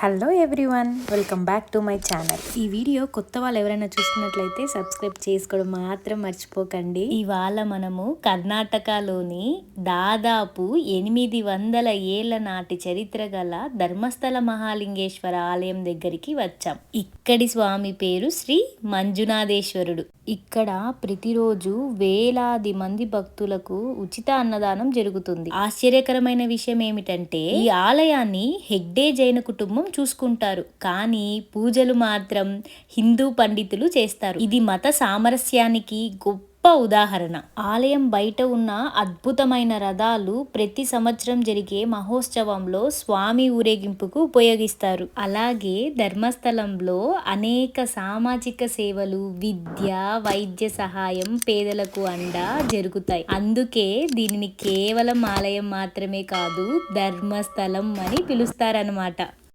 Hello everyone welcome back to my channel ఈ video కొత్త వాళ్ళు ఎవరైనా చూస్తున్నట్లయితే సబ్స్క్రైబ్ చేసుకోవడం మాత్రం మర్చిపోకండి. ఇవాళ మనము కర్ణాటకలోని దాదాపు ఎనిమిది వందల ఏళ్ళ నాటి చరిత్ర గల ధర్మస్థల మహాలింగేశ్వర ఆలయం దగ్గరికి వచ్చాం. ఇక్కడి స్వామి పేరు శ్రీ మంజునాథేశ్వరుడు. ఇక్కడ ప్రతిరోజు వేలాది మంది భక్తులకు ఉచిత అన్నదానం జరుగుతుంది. ఆశ్చర్యకరమైన విషయం ఏమిటంటే ఈ ఆలయాన్ని హెగ్డే జైన కుటుంబం చూసుకుంటారు. కానీ పూజలు మాత్రం హిందూ పండితులు చేస్తారు. ఇది మత సామరస్యానికి గొప్ప గొప్ప ఉదాహరణ. ఆలయం బయట ఉన్న అద్భుతమైన రథాలు ప్రతి సంవత్సరం జరిగే మహోత్సవంలో స్వామి ఊరేగింపుకు ఉపయోగిస్తారు. అలాగే ధర్మస్థలంలో అనేక సామాజిక సేవలు విద్య వైద్య సహాయం పేదలకు అండా జరుగుతాయి. అందుకే దీనిని కేవలం ఆలయం మాత్రమే కాదు ధర్మస్థలం అని పిలుస్తారనమాట